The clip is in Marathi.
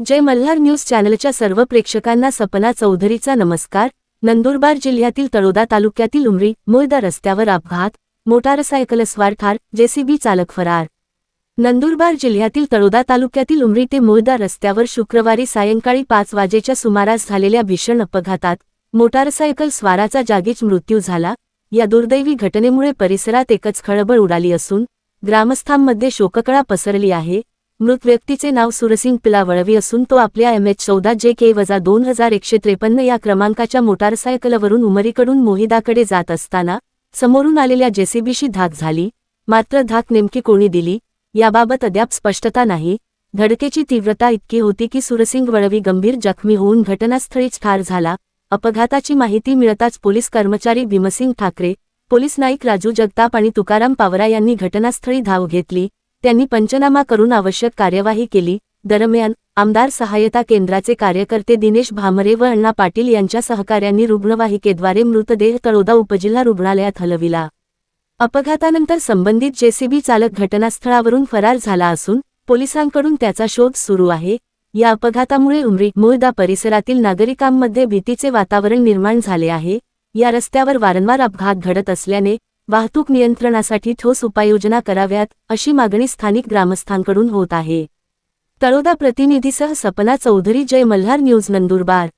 जय मल्हार न्यूज चॅनलच्या सर्व प्रेक्षकांना सपना चौधरीचा नमस्कार. नंदुरबार जिल्ह्यातील तळोदा तालुक्यातील उमरी मुळदा रस्त्यावर अपघात मोटारसायकलस्वार ठार जेसीबी चालक फरार. नंदुरबार जिल्ह्यातील तळोदा तालुक्यातील उमरी ते मुळदा रस्त्यावर शुक्रवारी सायंकाळी पाच वाजेच्या सुमारास झालेल्या भीषण अपघातात मोटारसायकल स्वाराचा जागीच मृत्यू झाला. या दुर्दैवी घटनेमुळे परिसरात एकच खळबळ उडाली असून ग्रामस्थांमध्ये शोककळा पसरली आहे. मृत व्यक्तीचे नाव सुरसिंग पिलावळवी असून तो आपल्या एम एच चौदा जे के वजा दोन हजार एकशे त्रेपन्न या क्रमांकाच्या मोटारसायकलवरून उमरीकडून मोहिदाकडे जात असताना समोरून आलेल्या जेसीबीशी धाक झाली. मात्र धाक नेमकी कोणी दिली? याबाबत अद्याप स्पष्टता नाही. धडकेची तीव्रता इतकी होती की सुरसिंग वळवी गंभीर जखमी होऊन घटनास्थळीच ठार झाला. अपघाताची माहिती मिळताच पोलीस कर्मचारी भीमसिंग ठाकरे पोलीस नाईक राजू जगताप आणि तुकाराम पावरा यांनी घटनास्थळी धाव घेतली. त्यांनी पंचनामा करून आवश्यक कार्यवाही केली. दरम्यान आमदार सहायता केंद्राचे कार्यकर्ते दिनेश भामरे व अण्णा पाटील यांच्या सहकार्यांनी रुग्णवाहिकेद्वारे मृतदेह तळोदा उपजिल्हा रुग्णालयात हलविला. अपघातानंतर संबंधित जेसीबी चालक घटनास्थळावरून फरार झाला असून पोलिसांकडून त्याचा शोध सुरू आहे. या अपघातामुळे उमरी मुळदा परिसरातील नागरिकांमध्ये भीतीचे वातावरण निर्माण झाले आहे. या रस्त्यावर वारंवार अपघात घडत असल्याने वाहतूक नियंत्रणासाठी ठोस उपाययोजना कराव्यात अशी मागणी स्थानिक ग्रामस्थांकडून होत आहे. तळोदा प्रतिनिधीसह सपना चौधरी जय मल्हार न्यूज नंदुरबार.